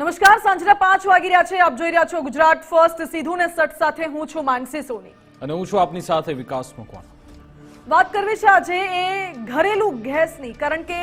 નમસ્કાર સાંજના પાંચ વાગી રહ્યા છે. આપ જોઈ રહ્યા છો ગુજરાત ફર્સ્ટ સીધું ને સટ સાથે હું છું માનસી સોની. અને હું છું આપની સાથે વિકાસ મકવાણા. વાત કરવી છે આજે એ ઘરેલું ગેસની કારણ કે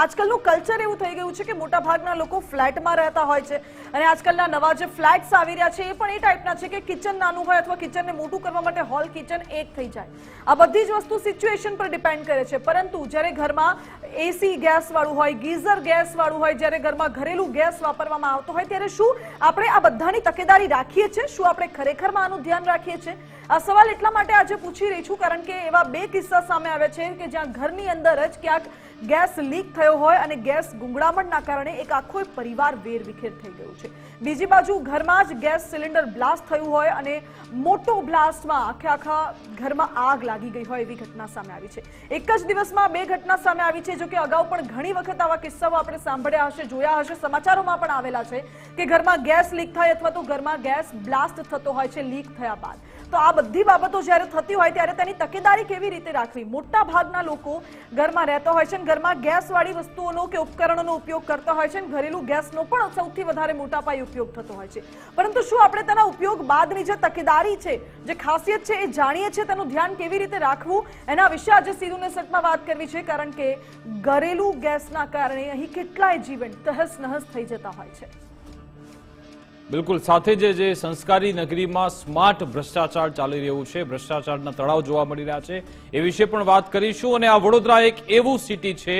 આજકાલનું કલ્ચર એવું થઈ ગયું છે કે મોટા ભાગના લોકો ફ્લેટમાં રહેતા હોય છે. અને આજકાલના નવા જે ફ્લેટ્સ આવી રહ્યા છે, એ પણ એ ટાઈપના છે કે કિચન નાનું હોય અથવા કિચનને મોટું કરવા માટે હોલ કિચન એક થઈ જાય. આ બધી જ વસ્તુ સિચ્યુએશન પર ડિપેન્ડ કરે છે. પરંતુ જ્યારે ઘરમાં એસી ગેસવાળું હોય, ગીઝર ગેસવાળું હોય, જ્યારે ઘરમાં ઘરેલું ગેસ વાપરવામાં આવતો હોય, ત્યારે શું આપણે આ બધાની તકેદારી રાખીએ છીએ? શું આપણે ખરેખરમાં આનું ધ્યાન રાખીએ છીએ? આ સવાલ એટલા માટે આજે પૂછી રહી છું, કારણ કે એવા બે કિસ્સા સામે આવ્યા છે કે જ્યાં ઘરની અંદર જ ક્યાંક ગેસ લીક થયો હોય અને ગેસ ગુંગળામણના કારણે એક આખો પરિવાર વેરવિખેર થઈ ગયું છે. બીજી બાજુ ઘરમાં જ ગેસ સિલિન્ડર બ્લાસ્ટ થયું હોય અને મોટો બ્લાસ્ટમાં આખે આખા ઘરમાં આગ લાગી ગઈ હોય એવી ઘટના સામે આવી છે. એક જ દિવસમાં બે ઘટના સામે આવી છે, જો કે અગાઉ પણ ઘણી વખત આવા કિસ્સાઓ આપણે સાંભળ્યા હશે, જોયા હશે, સમાચારોમાં પણ આવેલા છે કે ઘરમાં ગેસ લીક થાય અથવા તો ઘરમાં ગેસ બ્લાસ્ટ થતો હોય છે, લીક થયા બાદ. તો આ બધી બાબતો જ્યારે થતી હોય ત્યારે તેની તકેદારી કેવી રીતે રાખવી? મોટા ભાગના લોકો ઘરમાં રહેતા હોય છે અને ઘરમાં ગેસવાળી વસ્તુઓનો કે ઉપકરણોનો ઉપયોગ કરતા હોય છે અને ઘરેલું ગેસનો પણ સૌથી વધારે મોટા પાયે ઉપયોગ થતો હોય છે. પરંતુ શું આપણે તેના ઉપયોગ બાદની જે તકેદારી છે, જે ખાસિયત છે એ જાણીએ છીએ? તેનું ધ્યાન કેવી રીતે રાખવું? એના વિશે આજે સીધું નેસટમાં વાત કરવી છે, કારણ કે ઘરેલું ગેસના કારણે અહીં કેટલાય જીવન તહસ નહસ થઈ જતા હોય છે. બિલકુલ. સાથે જ જે સંસ્કારી નગરીમાં સ્માર્ટ ભ્રષ્ટાચાર ચાલી રહ્યું છે, ભ્રષ્ટાચારના તળાવ જોવા મળી રહ્યા છે. એ વિશે પણ વાત કરીશું અને આ વડોદરા એક એવું સિટી છે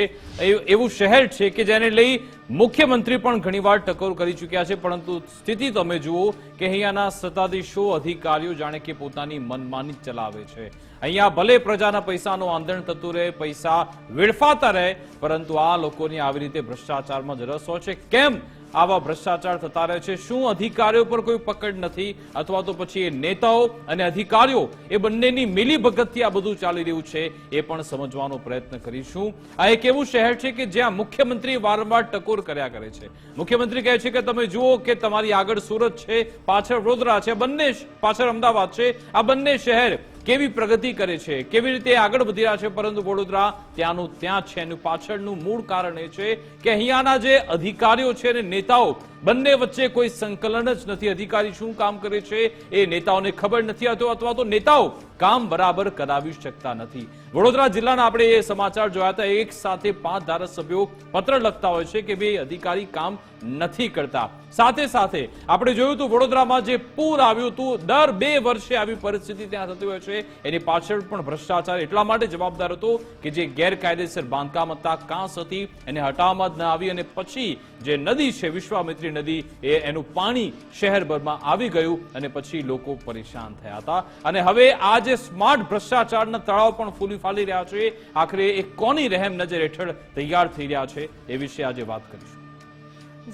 એવું શહેર છે કે જેને લઈ મુખ્યમંત્રી પણ ઘણીવાર ટકોર કરી ચૂક્યા છે. પરંતુ સ્થિતિ તમે જુઓ કે અહીંયાના સત્તાધીશો, અધિકારીઓ જાણે કે પોતાની મનમાની ચલાવે છે. અહીંયા ભલે પ્રજાના પૈસાનું આંદણ થતું રહે, પૈસા વેડફાતા રહે, પરંતુ આ લોકોની આવી રીતે ભ્રષ્ટાચારમાં જ રસ હોય છે. કેમ? આવા ભ્રષ્ટાચાર થતા રહે છે. શું અધિકારીઓ પર કોઈ પકડ નથી? અથવા તો પછી એ નેતાઓ અને અધિકારીઓ એ બંનેની મિલી ભગતથી આ બધું ચાલી રહ્યું છે એ પણ સમજવાનો પ્રયત્ન કરીશું. આ એક એવું શહેર છે કે જ્યાં મુખ્યમંત્રી વારંવાર ટકોર કર્યા કરે છે. મુખ્યમંત્રી કહે છે કે, તમે જુઓ કે તમારી આગળ સુરત છે, પાછળ વડોદરા છે બંને પાછળ અમદાવાદ છે. આ બંને શહેર કેવી પ્રગતિ કરે છે? કેવી રીતે આગળ વધી રહ્યા છે પરંતુ વડોદરા? ત્યાંનું ત્યાં છે એનું પાછળનું મૂળ કારણ એ છે કે અહીંયાના જે અધિકારીઓ છે અને નેતાઓ બંને વચ્ચે કોઈ સંકલન જ નથી. અધિકારી શું કામ કરે છે એ નેતાઓને ખબર નથી અથવા તો નેતાઓ કામ બરાબર કરાવી શકતા નથી. વડોદરા જિલ્લાના આપણે એ સમાચાર જોયા હતા. એક સાથે પાંચ ધારાસભ્યો પત્ર લખતા હોય છે કે બે અધિકારી કામ નથી કરતા. સાથે સાથે આપણે જોયું હતું વડોદરામાં જે પૂર આવ્યું હતું, દર બે વર્ષે આવી પરિસ્થિતિ ત્યાં થતી હોય છે. એની પાછળ પણ ભ્રષ્ટાચાર એટલા માટે જવાબદાર હતો કે જે ગેરકાયદેસર બાંધકામ હતા, કાંસ હતી, એને હટાવવામાં જ ન આવી અને પછી જે નદી છે વિશ્વામિત્રી નદી એ એનું પાણી શહેરભરમાં આવી ગયું અને પછી લોકો પરેશાન થયા હતા. અને હવે આ જે સ્માર્ટ ભ્રષ્ટાચારના તળાવ પણ ફૂલી ફાલી રહ્યા છે, આખરે એ કોની રહેમ નજર હેઠળ તૈયાર થઈ રહ્યા છે એ વિશે આજે વાત કરીશું.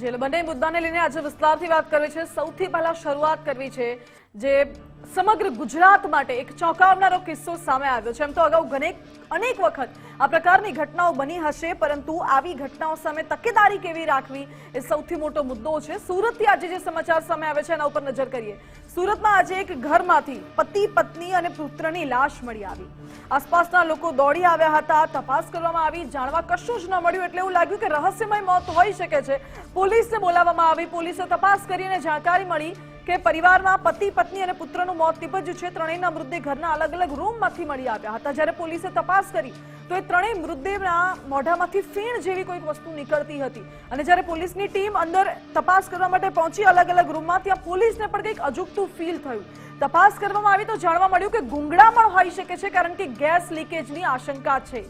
જે બંને મુદ્દાને લઈને આજે વિસ્તારથી વાત કરવી છે. સૌથી પહેલા શરૂઆત કરવી છે જે સમગ્ર ગુજરાત માટે એક ચોંકાવનારો કિસ્સો સામે આવ્યો છે. એમ તો અગાઉ અનેક વખત આ પ્રકારની ઘટનાઓ બની હશે, પરંતુ આવી ઘટનાઓ સામે તકેદારી કેવી રાખવી એ સૌથી મોટો મુદ્દો છે. સુરતથી આજે જે સમાચાર સામે આવે છે, એના ઉપર નજર કરીએ. સુરતમાં આજે એક ઘરમાંથી પતિ, પત્ની અને પુત્રની લાશ મળી આવી. આસપાસના લોકો દોડી આવ્યા હતા, તપાસ કરવામાં આવી, જાણવા કશું જ ન મળ્યું એટલે એવું લાગ્યું કે રહસ્યમય મોત હોઈ શકે છે. પોલીસને બોલાવવામાં આવી, પોલીસે તપાસ કરીને જાણકારી મળી. કે પરિવારના પતિ, પત્ની અને પુત્રનું મોત નીપજ્યું છે. ત્રણેયના મૃતદેહ ઘરના અલગ અલગ રૂમમાંથી મળી આવ્યા હતા. જ્યારે પોલીસે તપાસ કરી, તો એ ત્રણેય મૃતદેહના મોઢામાંથી ફીણ જેવી કોઈક વસ્તુ નીકળતી હતી. અને જ્યારે પોલીસની ટીમ અંદર તપાસ કરવા માટે પહોંચી અલગ અલગ રૂમમાં ત્યાં પોલીસને પણ કંઈક અજુગતું ફીલ થયું. તપાસ કરવામાં આવી તો જાણવા મળ્યું કે ગુંગળામણ હોઈ શકે છે, કારણ કે ગેસ લીકેજની આશંકા છે.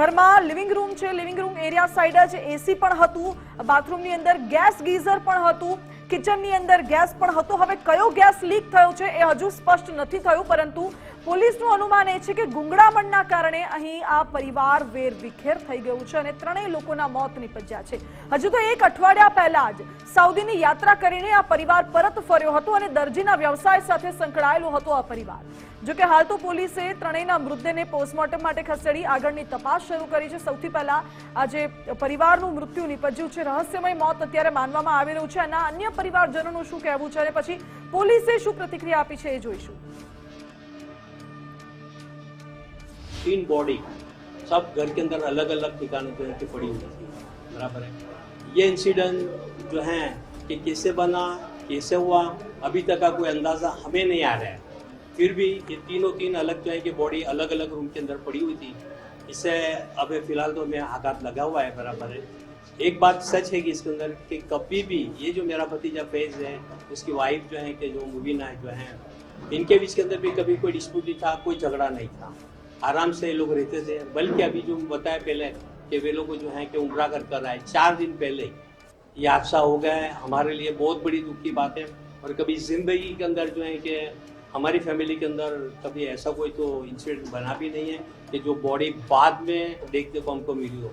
ઘરમાં લિવિંગ રૂમ છે, લિવિંગ રૂમ એરિયા સાઈડ જ એસી પણ હતું. બાથરૂમની અંદર ગેસ ગીઝર પણ હતું. કિચનની અંદર ગેસ પણ હતો. હવે કયો ગેસ લીક થયો છે એ હજુ સ્પષ્ટ નથી થયું, પરંતુ પોલીસનું અનુમાન એ છે કે ગુંગળામણના કારણે અહીં આ પરિવાર વેર વિખેર થઈ ગયું છે અને ત્રણેય લોકોના મોત નીપજ્યા છે. હજુ તો એક અઠવાડિયા પહેલા જ સાઉદીની યાત્રા કરીને આ પરિવાર પરત ફર્યો હતો અને દરજીના વ્યવસાય સાથે સંકળાયેલો હતો આ પરિવાર. જો કે હાલ તો પોલીસે ત્રણેયના મૃતદેહને પોસ્ટમોર્ટમ માટે ખસેડી આગળની તપાસ શરૂ કરી છે. સૌથી પહેલા આજે પરિવારનું મૃત્યુ નીપજ્યું છે. રહસ્યમય મોત અત્યારે માનવામાં આવી રહ્યું છે અને અન્ય પરિવારજનોનું શું કહેવું છે અને પછી પોલીસે શું પ્રતિક્રિયા આપી છે એ જોઈશું. तीन बॉडी सब घर के अंदर अलग अलग ठिकानों पे ऐसे पड़ी हुई थी। बराबर है। ये इंसिडेंट जो है कि कैसे बना, कैसे हुआ, अभी तक का कोई अंदाज़ा हमें नहीं आ रहा है। फिर भी ये तीनों तीन अलग जो है कि बॉडी अलग अलग रूम के अंदर पड़ी हुई थी। इससे अभी फ़िलहाल तो मैं आघात लगा हुआ है, बराबर है। एक बात सच है कि इसके अंदर कि कभी भी ये जो मेरा भतीजा फैज है, उसकी वाइफ जो है कि जो मुबीना है जो है, इनके बीच के अंदर भी कभी कोई डिस्प्यूट नहीं था, कोई झगड़ा नहीं था। आराम से ये लोग रहते थे। बल्कि अभी जो बताया पहले कि वे लोग जो है कि उम्र कर कर आए चार दिन पहले ये हादसा हो गया है। हमारे लिए बहुत बड़ी दुख की बात है। और कभी ज़िंदगी के अंदर जो है कि हमारी फैमिली के अंदर कभी ऐसा कोई तो इंसिडेंट बना भी नहीं है कि जो बॉडी बाद में देखने को हमको मिली हो।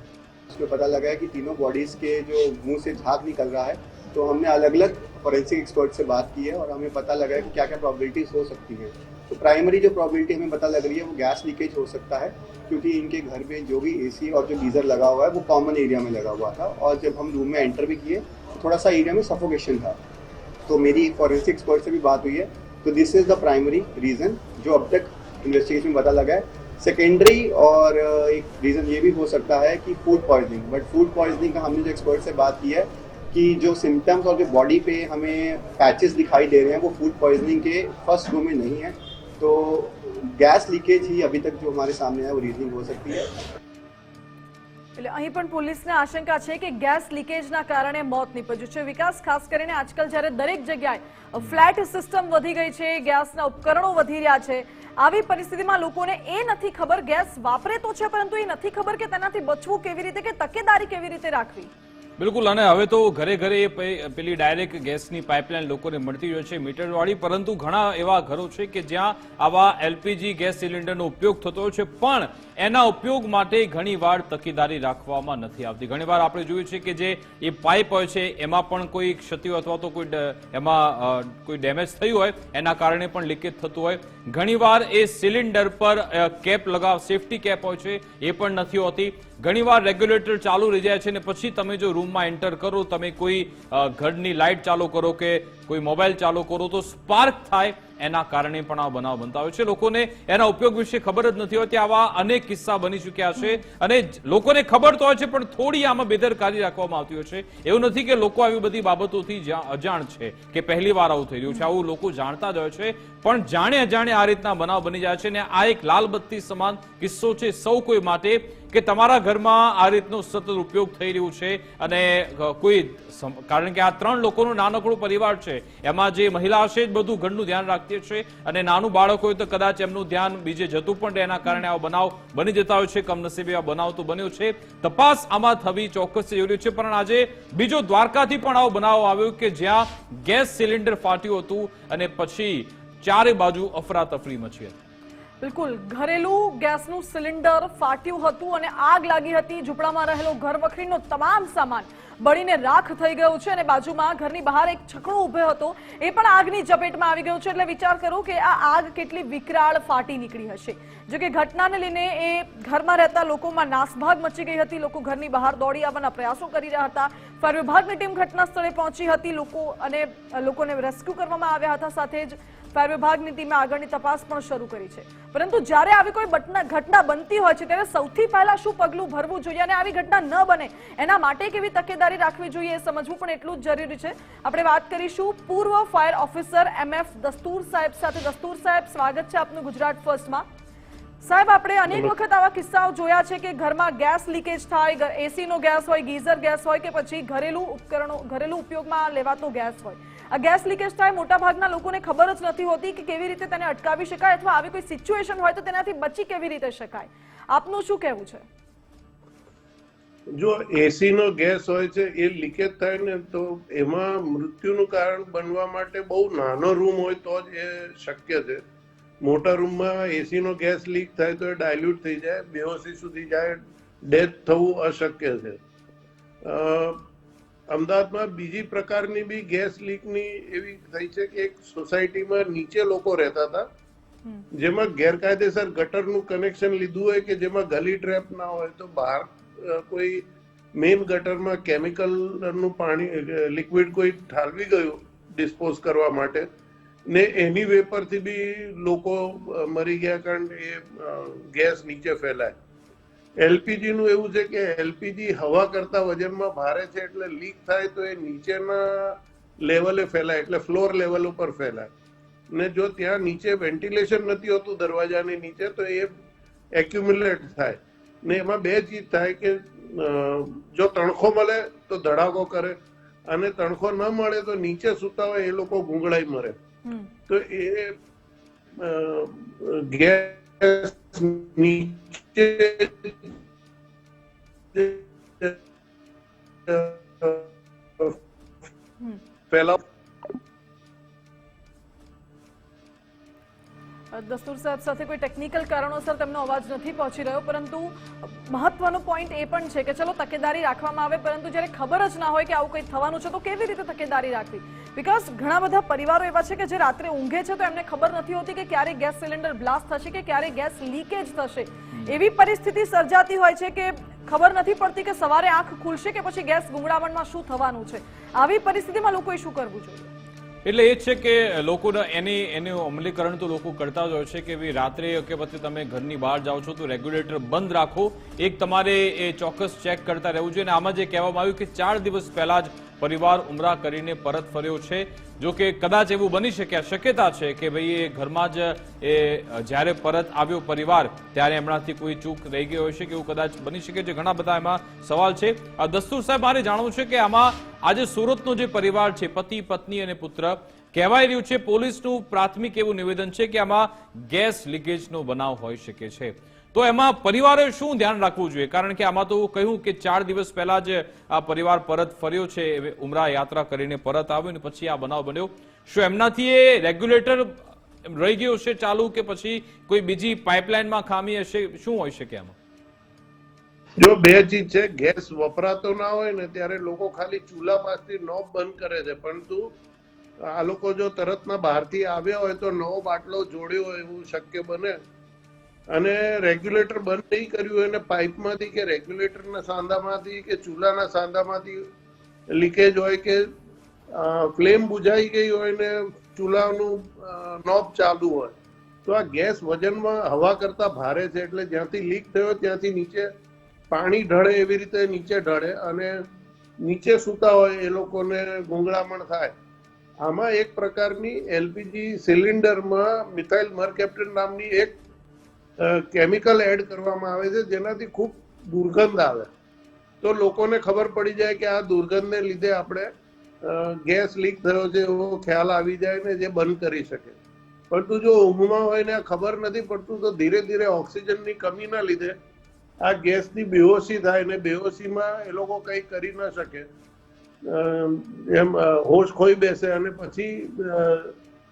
उसमें पता लगा है कि तीनों बॉडीज के जो मुँह से झाग निकल रहा है तो हमने अलग अलग फॉरेंसिक एक्सपर्ट से बात की है और हमें पता लगा है कि क्या क्या प्रॉबिलिटीज हो सकती हैं। तो प्राइमरी जो प्रॉबिलिटी हमें पता लग रही है, वो गैस लीकेज हो सकता है, क्योंकि इनके घर में जो भी एसी और जो गीजर लगा हुआ है, वो कॉमन एरिया में लगा हुआ था और जब हम रूम में एंटर भी किए तो थोड़ा सा एरिया में सफोकेशन था। तो मेरी फॉरेंसिक एक्सपर्ट से भी बात हुई है। तो this is the primary reason जो अब तक इन्वेस्टिगेशन में पता लगा है। सेकेंडरी और एक रीजन ये भी हो सकता है कि food poisoning but food poisoning का हमने जो एक्सपर्ट से बात की है कि जो सिम्टम्स और जो बॉडी पे हमें पैचेस दिखाई दे रहे हैं, वो फ़ूड पॉइजनिंग के फ़र्स्ट रो में नहीं है। तो गैस लीकेज ही अभी तक जो हमारे सामने है वो रीजनिंग हो सकती है એટલે અહીં પણ પોલીસને આશંકા છે કે ગેસ લીકેજના કારણે મોત નીપજ્યું છે વિકાસ ખાસ કરીને આજકાલ જ્યારે દરેક જગ્યાએ ફ્લેટ સિસ્ટમ વધી ગઈ છે ગેસના ઉપકરણો વધી રહ્યા છે આવી પરિસ્થિતિમાં લોકોને એ નથી ખબર ગેસ વાપરે તો છે પરંતુ એ નથી ખબર કે તેનાથી બચવું કેવી રીતે કે તકેદારી કેવી રીતે રાખવી બિલકુલ, અને હવે તો ઘરે ઘરે પેલી ડાયરેક્ટ ગેસની પાઇપલાઇન લોકોને મળતી હોય છે, મીટરવાળી, પરંતુ ઘણા એવા ઘરો છે કે જ્યાં આવા એલપીજી ગેસ સિલિન્ડરનો ઉપયોગ થતો હોય છે, પણ એના ઉપયોગ માટે ઘણીવાર તકેદારી રાખવામાં નથી આવતી. ઘણીવાર આપણે જોયું છે કે જે એ પાઇપ હોય છે, એમાં પણ કોઈ ક્ષતિ અથવા તો કોઈ એમાં કોઈ ડેમેજ થયું હોય, એના કારણે પણ લીકેજ થતું હોય. ઘણીવાર એ સિલિન્ડર પર કેપ લગાવ સેફટી કેપ હોય છે, એ પણ નથી હોતી. ઘણીવાર રેગ્યુલેટર ચાલુ રહી જાય છે અને પછી તમે જો રૂમમાં એન્ટર કરો, તમે કોઈ ઘરની લાઇટ ચાલુ કરો કે કોઈ મોબાઈલ ચાલુ કરો તો સ્પાર્ક થાય. એના કારણે પણ આ બનાવ બનતા હોય છે. લોકોને એના ઉપયોગ વિશે ખબર જ નથી હોતી. આવા અનેક કિસ્સા બની ચૂક્યા છે અને લોકોને ખબર તો હોય છે, પણ થોડી આમાં બેદરકારી રાખવામાં આવતી હોય છે. એવું નથી કે લોકો આવી બધી બાબતોથી અજાણ છે કે પહેલી વાર આવું થઈ રહ્યું છે. આવું લોકો જાણતા જ હોય છે. પણ જાણે અજાણે આ રીતના બનાવ બની જાય છે ને આ એક લાલ બત્તી સમાન કિસ્સો છે સૌ કોઈ માટે. કે તમારા ઘરમાં આ રીતનો સતત ઉપયોગ થઈ રહ્યું છે અને કોઈ કારણ કે આ ત્રણ લોકોનો નાનકડો પરિવાર છે, એમાં જે મહિલા હશે જ બધું ઘરનું ધ્યાન રાખતી છે અને નાનું બાળક હોય તો કદાચ એમનું ધ્યાન બીજે જતું પણ એના કારણે આવો બનાવ બની જતા હોય છે, કમનસીબે આ બનાવ તો બન્યો છે. તપાસ આમાં થવી ચોક્કસ જરૂરી છે, પણ આજે બીજો દ્વારકાથી પણ આવો બનાવ આવ્યો કે જ્યાં ગેસ સિલિન્ડર ફાટ્યું હતું અને પછી ચારે બાજુ અફરાતફરી મચી હતી. બિલકુલ. ઘરેલું ગેસનું સિલિન્ડર ફાટ્યું હતું અને આગ લાગી હતી. ઝૂંપડામાં રહેલો ઘર વખરીનો તમામ સામાન બળીને રાખ થઈ ગયો છે અને બાજુમાં ઘરની બહાર એક છકડો ઊભો હતો. એ પણ આગની ઝપેટમાં આવી ગયો છે એટલે વિચાર કરો કે આ આગ કેટલી વિકરાળ ફાટી નીકળી હશે. જો કે ઘટનાને લઈને એ ઘરમાં રહેતા લોકોમાં નાસભાગ મચી ગઈ હતી. લોકો ઘરની બહાર દોડી આવવાના પ્રયાસો કરી રહ્યા હતા. ફાયર વિભાગની ટીમ ઘટના સ્થળે પહોંચી હતી. લોકો અને લોકોને રેસ્ક્યુ કરવામાં આવ્યા હતા. સાથે જ ફાયર વિભાગની ટીમે આગળની તપાસ પણ શરૂ કરી છે. પરંતુ જ્યારે આવી કોઈ ઘટના બનતી હોય છે, ત્યારે સૌથી પહેલા શું પગલું ભરવું જોઈએ અને આવી ઘટના ન બને એના માટે કેવી તકેદારી રાખવી જોઈએ એ સમજવું પણ એટલું જ જરૂરી છે. આપણે વાત કરીશું પૂર્વ fire officer M F Dastur સાહેબ સાથે. દસ્તુર સાહેબ સ્વાગત છે આપનું ગુજરાત ફર્સ્ટમાં. સાહેબ આપણે અનેક વખત આવા કિસ્સાઓ જોયા છે કે ઘરમાં ગેસ લીકેજ થાય એસીનો ગેસ હોય ગીઝર ગેસ હોય કે પછી ઘરેલું ઉપકરણો ઘરેલું ઉપયોગમાં લેવાતો ગેસ હોય. આ ગેસ લીકેજ થાય મોટા ભાગના લોકોને ખબર જ નથી હોતી કે કેવી રીતે તેને અટકાવી શકાય અથવા આવી કોઈ સિચ્યુએશન હોય તો તેનાથી બચી કેવી રીતે શકાય. આપનું શું કહેવું છે? જો એસી નો ગેસ હોય છે એ લીકેજ થાય ને તો એમાં મૃત્યુનું કારણ બનવા માટે બહુ નાનો રૂમ હોય તો જ એ શક્ય છે. મોટા રૂમમાં એસી નો ગેસ લીક થાય તો એ ડાયલ્યુટ થઈ જાય બેહોશી સુધી જાય ડેથ થવું અશક્ય છે. અ, અમદાવાદમાં બીજી પ્રકારની બી ગેસ લીકની એવી થઈ છે કે એક સોસાયટીમાં નીચે લોકો રહેતા હતા. જેમાં ગેરકાયદેસર ગટરનું કનેક્શન લીધું હોય કે જેમાં ગલી ટ્રેપ ના હોય તો બહાર કોઈ મેઇન ગટરમાં કેમિકલનું પાણી લિક્વિડ કોઈ ઠાલવી ગયું ડિસ્પોઝ કરવા માટે, ને એની વેપરથી બી લોકો મરી ગયા કારણ એ ગેસ નીચે ફેલાય. એલપીજી નું એવું છે કે એલપીજી હવા કરતા વજનમાં ભારે છે એટલે લીક થાય તો એ નીચેના લેવલે ફેલાય, એટલે ફ્લોર લેવલ ઉપર ફેલાય. ને જો ત્યાં નીચે વેન્ટિલેશન નથી હોતું દરવાજાની નીચે, તો એ એક્યુમ્યુલેટ થાય. ને એમાં બે ચીજ થાય કે જો તણખો મળે તો ધડાકો કરે અને તણખો ન મળે તો નીચે સુતા હોય એ લોકો ગુંગળાઈ મરે. તો એ ગેસ નીચે ફેલાવ દસ્તુર સાહેબ સાથે કોઈ ટેકનિકલ કારણોસર તેમનો અવાજ નથી પહોંચી રહ્યો પરંતુ મહત્વનો પોઈન્ટ એ પણ છે કે ચલો તકેદારી રાખવામાં આવે પરંતુ જ્યારે ખબર જ ના હોય કે આવું કંઈ થવાનું છે તો કેવી રીતે તકેદારી રાખવી? બીકોઝ ઘણા બધા પરિવારો એવા છે કે જે રાત્રે ઊંઘે છે તો એમને ખબર નથી હોતી કે ક્યારે ગેસ સિલિન્ડર બ્લાસ્ટ થશે કે ક્યારે ગેસ લીકેજ થશે. એવી પરિસ્થિતિ સર્જાતી હોય છે કે ખબર નથી પડતી કે સવારે આંખ ખુલશે કે પછી ગેસ ગુંગળામણમાં શું થવાનું છે. આવી પરિસ્થિતિમાં લોકોએ શું કરવું જોઈએ? એટલે એ છે કે લોકોના એની, એનું અમલીકરણ તો લોકો કરતા જ હોય છે કે ભાઈ રાત્રે કે પછી તમે ઘરની બહાર જાઓ છો તો રેગ્યુલેટર બંધ રાખો. એક તમારે એ ચોક્કસ ચેક કરતા રહેવું જોઈએ. અને આમાં જે કહેવામાં આવ્યું કે ચાર દિવસ પહેલા જ પરિવાર ઉમરા કરીને પરત ફર્યો છે. જો કે કદાચ એવું બની શકે શક્યતા છે કે ભાઈ એ ઘરમાં જ એ, જ્યારે પરત આવ્યો પરિવાર, ત્યારે એમનાથી કોઈ ચૂક રહી ગઈ હોય છે કે એવું કદાચ બની શકે છે? ઘણા બધા એમાં સવાલ છે. દસ્તુર સાહેબ, મારે જાણવું છે કે આમાં આજે સુરતનો જે પરિવાર છે, પતિ, પત્ની અને પુત્ર, કહેવાય રહ્યું છે, પોલીસનું પ્રાથમિક એવું નિવેદન છે કે આમાં ગેસ લીકેજનો બનાવ હોઈ શકે છે. તો એમાં પરિવારે શું ધ્યાન રાખવું જોઈએ? કારણ કે આમાં તો કહ્યું કે ચાર દિવસ પહેલા જ આ પરિવાર પરત ફર્યો છે ઉમરા યાત્રા કરીને પરત આવ્યો ને પછી આ બનાવ બન્યો. શું એમનાથી એ રેગ્યુલેટર રહી ગયું છે ચાલુ કે પછી કોઈ બીજી પાઇપલાઇનમાં ખામી હશે? શું હોઈ શકે આમાં? જો બે ચીજ છે, ગેસ વપરાતો ના હોય ને ત્યારે લોકો ખાલી ચૂલા પાસથી નોબ બંધ કરે છે. પરંતુ આ લોકો જો તરતના બહારથી આવ્યા હોય તો નવો બાટલો જોડ્યો હોય એવું શક્ય બને. અને રેગ્યુલેટર બંધ નહીં કર્યું હોય ને પાઇપમાંથી કે રેગ્યુલેટરના સાંધામાંથી કે ચૂલાના સાંધામાંથી લીકેજ હોય કે ફ્લેમ બુઝાઈ ગઈ હોય ને ચૂલાનું નોબ ચાલુ હોય, તો આ ગેસ વજનમાં હવા કરતા ભારે છે એટલે જ્યાંથી લીક થયો ત્યાંથી નીચે પાણી ઢળે એવી રીતે નીચે ઢળે અને નીચે સૂતા હોય એ લોકોને ગુંગળામણ થાય. આમાં એક પ્રકારની એલપીજી સિલિન્ડરમાં મિથાઇલ મરકેપ્ટન નામની એક કેમિકલ એડ કરવામાં આવે છે, જેનાથી ખૂબ દુર્ગંધ આવે. તો લોકોને ખબર પડી જાય કે આ દુર્ગંધને લીધે આપણે ગેસ લીક થયો છે એવો ખ્યાલ આવી જાય ને જે બંધ કરી શકે. પરંતુ જો ઊંઘમાં હોય ને ખબર નથી પડતું, તો ધીરે ધીરે ઓક્સિજનની કમીના લીધે આ ગેસની બેહોશી થાય ને બેહોશીમાં એ લોકો કંઈ કરી ન શકે. એમ હોશ ખોઈ બેસે અને પછી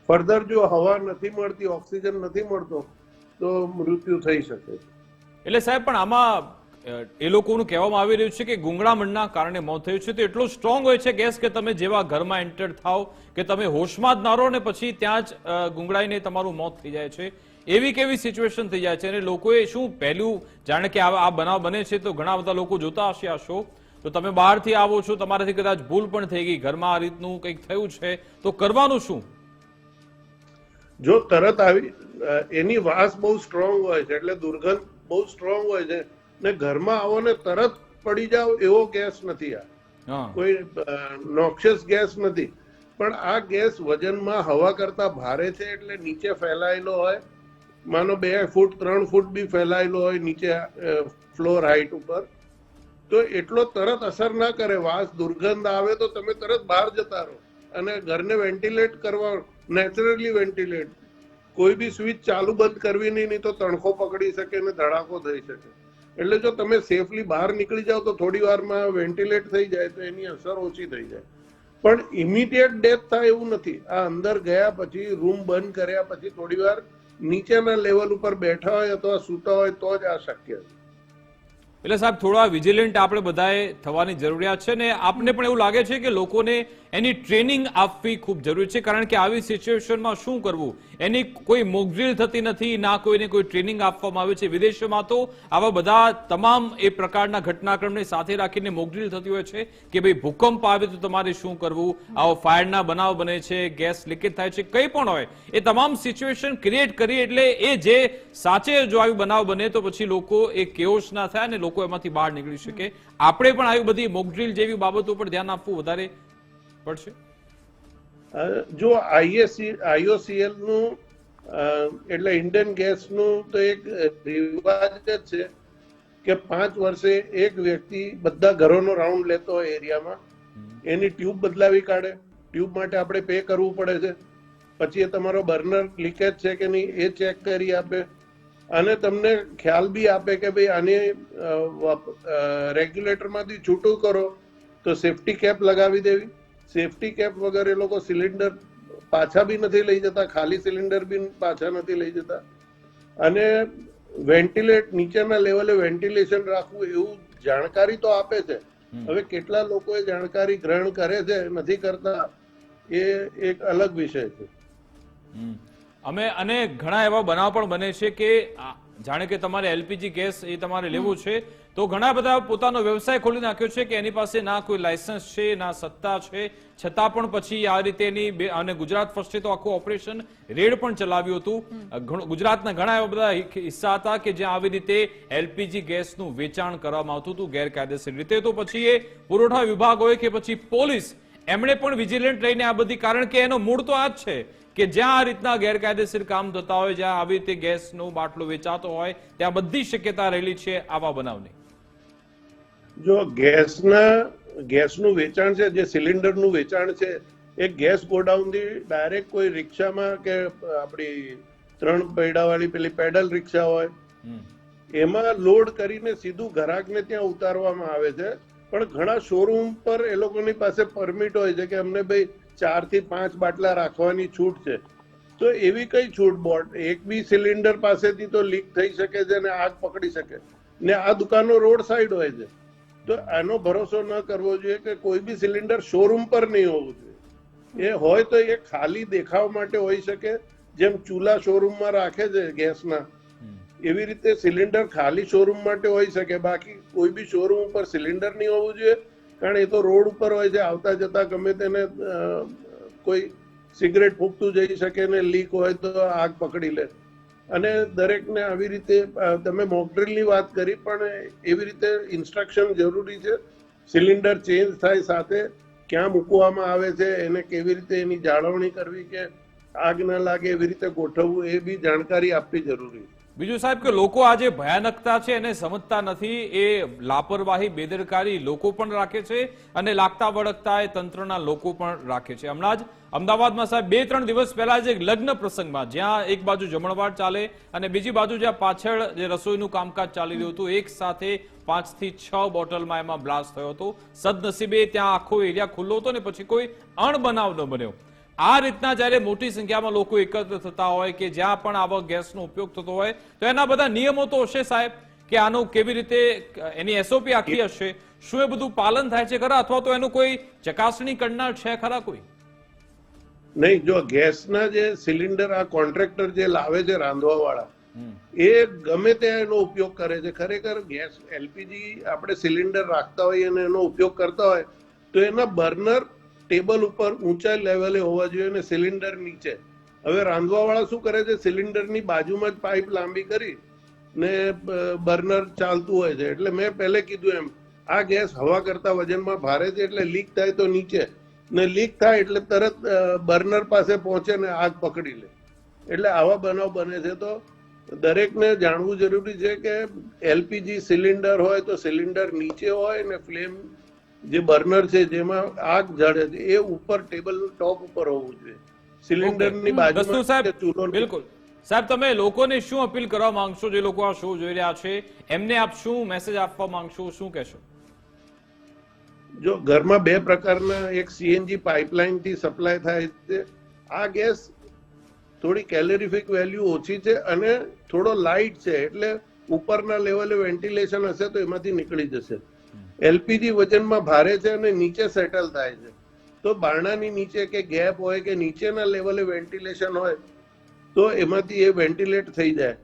ફર્ધર જો હવા નથી મળતી, ઓક્સિજન નથી મળતો તો મૃત્યુ થઈ શકે એટલે સાહેબ, પણ આમાં એ લોકોનું કહેવામાં આવી રહ્યું છે કે ગુંગળામણના કારણે મોત થયું છે. તો એટલો સ્ટ્રોંગ હોય છે ગેસ કે તમે જેવા ઘરમાં એન્ટર થાવ કે તમે હોશમાં જ ના રહો ને પછી ત્યાં જ ગુંગળાઈને તમારું મોત થઈ જાય છે. એવી કેવી સિચ્યુએશન થઈ જાય છે અને લોકોએ શું પહેલું, જાણે કે આ બનાવ બને છે તો ઘણા બધા લોકો જોતા હશે આ શો તો તમે બહારથી આવો છો, તમારાથી કદાચ ભૂલ પણ થઈ ગઈ, ઘરમાં આ રીતનું કંઈક થયું છે. તો કરવાનું શું? જો તરત આવી એની વાસ બહુ સ્ટ્રોંગ હોય છે એટલે દુર્ગંધ બહુ સ્ટ્રોંગ હોય છે ને ઘરમાં આવો ને તરત પડી જાવ એવો ગેસ નથી આ. કોઈ નોક્શિયસ ગેસ નથી. પણ આ ગેસ વજનમાં હવા કરતા ભારે છે એટલે નીચે ફેલાયેલો હોય. માનો બે ફૂટ ત્રણ ફૂટ બી ફેલાયેલો હોય નીચે ફ્લોર હાઈટ ઉપર. તો એટલો તરત અસર ના કરે. વાસ દુર્ગંધ આવે તો તમે તરત બહાર જતા રહો. અને ઘરને વેન્ટિલેટ કરવા, નેચરલી વેન્ટિલેટ. કોઈ બી સ્વિચ ચાલુ બંધ કરવી નહીં નહીં તો તણખો પકડી શકે અને ધડાકો થઈ શકે. એટલે જો તમે સેફલી બહાર નીકળી જાઓ તો થોડી વારમાં વેન્ટિલેટ થઈ જાય તો એની અસર ઓછી થઈ જાય. પણ ઇમિડિયેટ ડેથ થાય એવું નથી. આ અંદર ગયા પછી રૂમ બંધ કર્યા પછી થોડી વાર નીચેના લેવલ ઉપર બેઠા હોય અથવા સૂતા હોય તો જ આ શક્ય છે. એટલે સાહેબ, થોડા વિજિલન્ટ આપણે બધાએ થવાની જરૂરિયાત છે ને આપને પણ એવું લાગે છે કે લોકોને એની ટ્રેનિંગ આપવી ખૂબ જરૂરી છે? કારણ કે આવી સિચ્યુએશનમાં શું કરવું? એની કોઈ મોકડ્રીલ થતી નથી, ના કોઈને કોઈ ટ્રેનિંગ આપવામાં આવે છે. વિદેશોમાં તો આવા બધા તમામ એ પ્રકારના ઘટનાક્રમને સાથે રાખીને મોકડ્રીલ થતી હોય છે કે ભાઈ ભૂકંપ આવે તો તમારે શું કરવું? આવો ફાયરના બનાવ બને છે, ગેસ લીકેજ થાય છે, કંઈ પણ હોય. એ તમામ સિચ્યુએશન ક્રિએટ કરી એટલે એ જે સાચે જો આવી બનાવ બને તો પછી લોકો એ કેઓસ ના થાય અને લોકો એમાંથી બહાર નીકળી શકે. આપણે પણ આવી બધી મોકડ્રીલ જેવી બાબતો પર ધ્યાન આપવું વધારે પડશે. જો આઈએસી આઈઓસીએલનું એટલે ઇન્ડિયન ગેસનું તો એક રિવાજ જ છે કે પાંચ વર્ષે એક વ્યક્તિ બધા ઘરોનો રાઉન્ડ લેતો હોય એરિયામાં, એની ટ્યુબ બદલાવી કાઢે. ટ્યુબ માટે આપણે પે કરવું પડે છે. પછી એ તમારો બર્નર લીકેજ છે કે નહીં એ ચેક કરી આપે. અને તમને ખ્યાલ બી આપે કે ભાઈ આને રેગ્યુલેટરમાંથી છૂટું કરો તો સેફટી કેપ લગાવી દેવી. સેફટી કેપ વગર એ લોકો સિલિન્ડર પાછા બી નથી લઈ જતા ખાલી સિલિન્ડર બી પાછા નથી લઈ જતા. અને વેન્ટિલેટ નીચેના લેવલે વેન્ટિલેશન રાખવું એવું જાણકારી તો આપે છે. હવે કેટલા લોકો એ જાણકારી ગ્રહણ કરે છે નથી કરતા એ એક અલગ વિષય છે. અમે અને ઘણા એવા બનાવ પણ બને છે કે જાણે કે તમારે એલપીજી ગેસ એ તમારે લેવું છે, તો ઘણા બધા પોતાનો વ્યવસાય ખોલી નાખ્યો છે કે એની પાસે ના કોઈ લાયસન્સ છે, ના સત્તા છે, છતાં પણ પછી આ રીતે એની બે- અને ગુજરાત ફર્સ્ટે તો આખું ઓપરેશન રેડ પણ ચલાવ્યું હતું. ગુજરાતના ઘણા એવા બધા હિસ્સા હતા કે જ્યાં આવી રીતે એલપીજી ગેસનું વેચાણ કરવામાં આવતું હતું ગેરકાયદેસર રીતે. તો પછી એ પુરવઠા વિભાગ હોય કે પછી પોલીસ, એમણે પણ વિજિલન્ટ રહીને આ બધી, કારણ કે એનો મૂળ તો આ જ છે. કે જ્યાં આ રીતના ગેરકાયદેસર કામ થતા હોય જ્યાં આવી રીતે ગેસનો બાટલો વેચાતો હોય ત્યાં બધી શક્યતા રહેલી છે આવા બનાવની જો ગેસના ગેસનું વેચાણ છે જે સિલિન્ડરનું વેચાણ છે એ ગેસ ગોડાઉનથી ડાયરેક્ટ કોઈ રિક્ષામાં કે આપણી ત્રણ પૈડાવાળી પેલી પેડલ રિક્ષા હોય. એમાં લોડ કરીને સીધું ગ્રાહકને ત્યાં ઉતારવામાં આવે છે પણ ઘણા શોરૂમ પર એ લોકોની પાસે પરમિટ હોય છે કે અમને ભાઈ ચારથી પાંચ બાટલા રાખવાની છૂટ છે. તો એવી કઈ છૂટ? બોર્ડ એક બી સિલિન્ડર પાસેથી તો લીક થઈ શકે છે અને આગ પકડી શકે. ને આ દુકાનો રોડ સાઈડ હોય છે. તો આનો ભરોસો ન કરવો જોઈએ કે કોઈ બી સિલિન્ડર શોરૂમ પર નહીં હોવું જોઈએ. એ હોય તો એ ખાલી દેખાવ માટે હોઈ શકે જેમ ચૂલા શોરૂમમાં રાખે છે ગેસના. એવી રીતે સિલિન્ડર ખાલી શોરૂમ માટે હોઈ શકે. બાકી કોઈ બી શોરૂમ ઉપર સિલિન્ડર નહીં હોવું જોઈએ. કારણ એ તો રોડ ઉપર હોય છે, આવતા જતા ગમે તેને કોઈ સિગરેટ ફૂંકતું જઈ શકે ને લીક હોય તો આગ પકડી લે. અને દરેકને આવી રીતે તમે મોકડ્રીલની વાત કરી, પણ એવી રીતે ઇન્સ્ટ્રક્શન જરૂરી છે. સિલિન્ડર ચેન્જ થાય સાથે ક્યાં મૂકવામાં આવે છે, એને કેવી રીતે એની જાળવણી કરવી કે આગ ન લાગે એવી રીતે ગોઠવવું, એ બી જાણકારી આપવી જરૂરી છે. બીજું સાહેબ કે લોકો આજે ભયાનકતા છે એને સમજતા નથી, એ લાપરવાહી, બેદરકારી લોકો પણ રાખે છે અને લાગતા વળગતા એ તંત્રના લોકો પણ રાખે છે. હમણાં જ અમદાવાદમાં સાહેબ બે ત્રણ દિવસ પહેલા જ એક લગ્ન પ્રસંગમાં જ્યાં એક બાજુ જમણવાર ચાલે અને બીજી બાજુ જ્યાં પાછળ જે રસોઈનું કામકાજ ચાલી રહ્યું હતું, એક સાથે પાંચથી છ બોટલમાં એમાં બ્લાસ્ટ થયો હતો. સદનસીબે ત્યાં આખો એરિયા ખુલ્લો હતો ને પછી કોઈ અણબનાવ ન બન્યો. આ રીતના જ્યારે મોટી સંખ્યામાં લોકો એકત્ર થતા હોય કે જ્યાં પણ આવા ગેસનો ઉપયોગ થતો હોય તો એના બધા નિયમો તો હશે સાહેબ કે આનું કેવી રીતે એની એસઓપી આખી હશે શું એ બધું પાલન થાય છે ખરા અથવા તો એનું કોઈ ચકાસણી કરનાર છે ખરા કોઈ? નહીં જો ગેસના જે સિલિન્ડર આ કોન્ટ્રાક્ટર જે લાવે છે રાંધવા વાળા એ ગમે ત્યાં એનો ઉપયોગ કરે છે. ખરેખર ગેસ એલપીજી આપણે સિલિન્ડર રાખતા હોઈએ અને એનો ઉપયોગ કરતા હોય તો એના બર્નર ટેબલ ઉપર ઊંચા લેવલે હોવા જોઈએ અને સિલિન્ડર નીચે. હવે રાંધવા વાળા શું કરે છે? સિલિન્ડરની બાજુમાં જ પાઇપ લાંબી કરી ને બર્નર ચાલતું હોય છે. એટલે મેં પહેલે કીધું એમ, આ ગેસ હવા કરતા વજનમાં ભારે છે એટલે લીક થાય તો નીચે. ને લીક થાય એટલે તરત બર્નર પાસે પહોંચે ને આગ પકડી લે. એટલે આવા બનાવ બને છે તો દરેકને જાણવું જરૂરી છે કે એલપીજી સિલિન્ડર હોય તો સિલિન્ડર નીચે હોય ને ફ્લેમ જે બર્નર છે જેમાં આગ જડે છે એ ઉપર ટેબલ ટોપ ઉપર હોવું જોઈએ. સિલિન્ડરની બાજુમાં સાહેબ બિલકુલ. સાહેબ તમે લોકોને શું અપીલ કરવા માંગશો જે લોકો આ શો જોઈ રહ્યા છે? એમને આપ શું મેસેજ આપવા માંગશો? શું કહેશો? જો ઘરમાં બે પ્રકારના એક સીએનજી પાઇપલાઇનથી સપ્લાય થાય છે આ ગેસ થોડી કેલરીફિક વેલ્યુ ઓછી છે અને થોડો લાઇટ છે એટલે ઉપરના લેવલે વેન્ટિલેશન હશે તો એમાંથી નીકળી જશે. એલપીજી વજનમાં ભારે છે અને નીચે સેટલ થાય છે. તો બારણાની નીચે કે ગેપ હોય કે નીચેના લેવલે વેન્ટિલેશન હોય તો એમાંથી એ વેન્ટિલેટ થઈ જાય.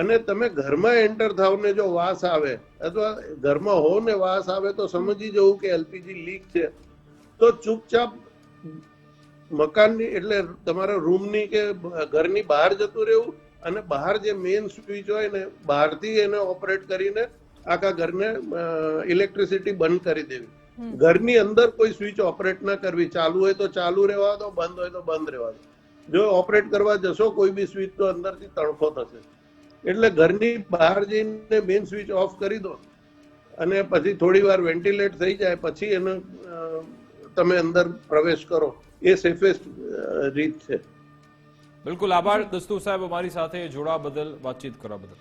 અને તમે ઘરમાં એન્ટર થાવ ને જો વાસ આવે અથવા ઘરમાં હો ને વાસ આવે તો સમજી જવું કે એલપીજી લીક છે. તો ચૂપચાપ મકાનની એટલે તમારા રૂમની કે ઘરની બહાર જતું રહેવું અને બહાર જે મેઇન સ્વિચ હોય ને બહારથી એને ઓપરેટ કરીને આખા ઘરને ઇલેક્ટ્રિસિટી બંધ કરી દેવી. ઘરની અંદર કોઈ સ્વિચ ઓપરેટ ના કરવી. ચાલુ હોય તો ચાલુ રહેવા દો બંધ હોય તો બંધ રહેવા દો. જો ઓપરેટ કરવા જશો કોઈ બી સ્વિચ તો અંદરથી તણખો થશે. એટલે ઘરની બહાર જઈને મેઇન સ્વિચ ઓફ કરી દો. અને પછી થોડી વાર વેન્ટિલેટ થઈ જાય પછી એને તમે અંદર પ્રવેશ કરો. એ સેફેસ્ટ રીત છે. બિલકુલ આભાર દસ્તુ સાહેબ અમારી સાથે જોડા બદલ વાતચીત કરવા બદલ.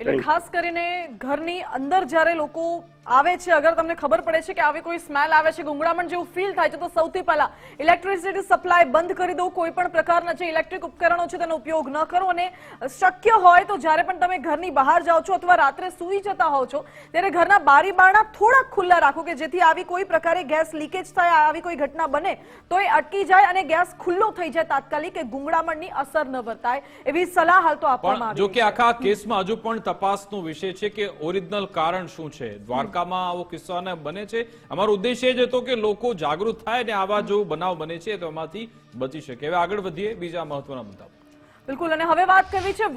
એટલે ખાસ કરીને ઘરની અંદર જ્યારે લોકો આવે છે. અગર તમને ખબર પડે છે કે આવી કોઈ સ્મેલ આવે છે ગુંગળામણ જેવું ફીલ થાય છે તો સૌથી પહેલા ઇલેક્ટ્રિસિટી સપ્લાય બંધ કરી દો. કોઈ પણ પ્રકારના જે ઇલેક્ટ્રિક ઉપકરણો છે તેનો ઉપયોગ ન કરો. અને શક્ય હોય તો જ્યારે પણ તમે ઘરની બહાર જાઓ છો અથવા રાત્રે સૂઈ જતા હોવ છો ત્યારે ઘરના બારી બારણા થોડાક ખુલ્લા રાખો કે જેથી આવી કોઈ પ્રકારે ગેસ લીકેજ થાય આવી કોઈ ઘટના બને તો એ અટકી જાય અને ગેસ ખુલ્લો થઈ જાય તાત્કાલિક કે ગુંગળામણની અસર ન વર્તાય. એવી સલાહ હાલ તો આપવામાં આવી જો કે આખા કેસમાં હજુ પણ તપાસનો વિષય છે કે ઓરિજિનલ કારણ શું છે? દ્વારકામાં આવો કિસ્સાને બને છે. અમારો ઉદ્દેશ્ય જ હતો કે લોકો જાગૃત થાય ને આવા જો બનાવ બને છે તો એમાંથી બચી શકે. હવે આગળ વધીએ બીજા મહત્વના મુદ્દા બિલકુલ, અને હવે વાત કરવી છે